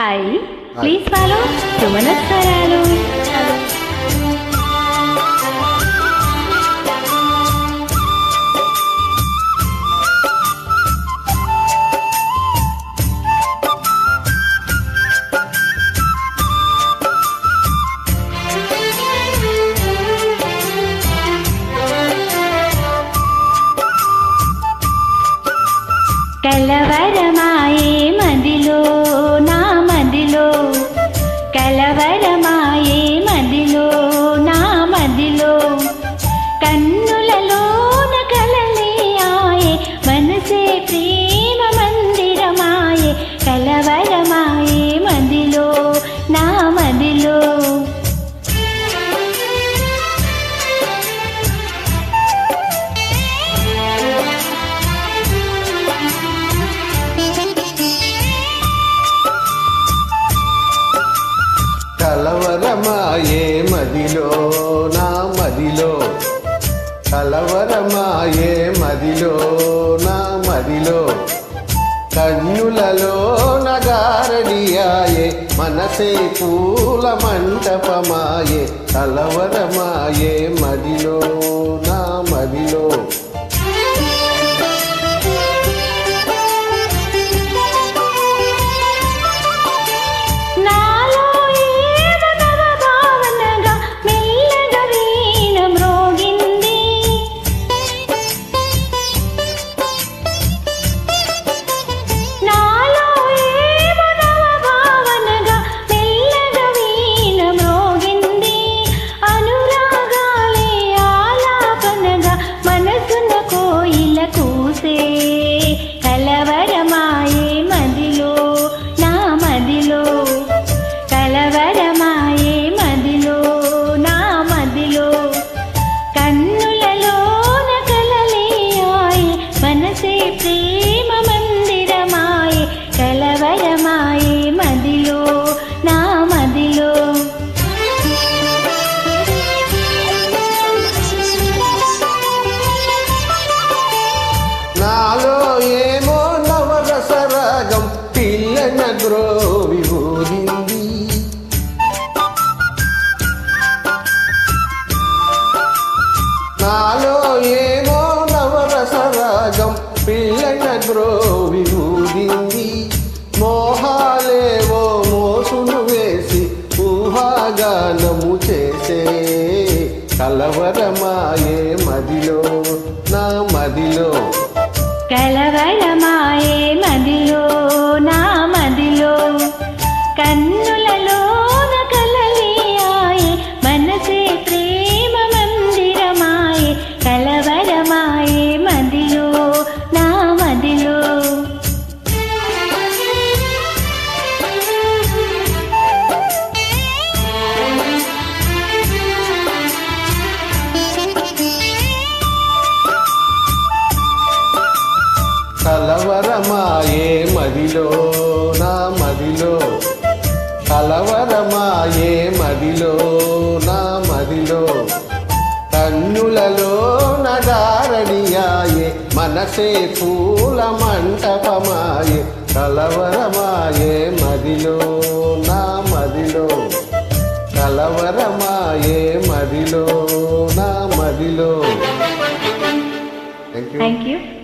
Hi. Please follow సుమనస్కారాలు కలవరమాయే కలవరమాయే మదిలో నా మదిలో. కలవరమాయే మదిలో నా మదిలో. కలవరమాయే మదిలో నా మదిలో. కన్నులలో నగా మనసే పూల మంటపమాయే కలవరమాయే మదిలో నా మదిలో పిల్లన గ్రోవి నాలో ఏమో నవరసరాగం పిల్లన గ్రోవి ఊరింది మోహాలేవో మోసులు వేసి ఊహాగానము చేసే కలవరమాయే మదిలో నా మదిలో. కలవరమాయే మదిలో నా కలవరమాయే మదిలో నా మదిలో. కలవరమాయే మదిలో నా మదిలో. కన్నులలో నడారడియాయే మనసే పూల మంటపమాయే. కలవరమాయే మదిలో నా మదిలో. కలవరమాయే మదిలో నా మదిలో. Thank you thank you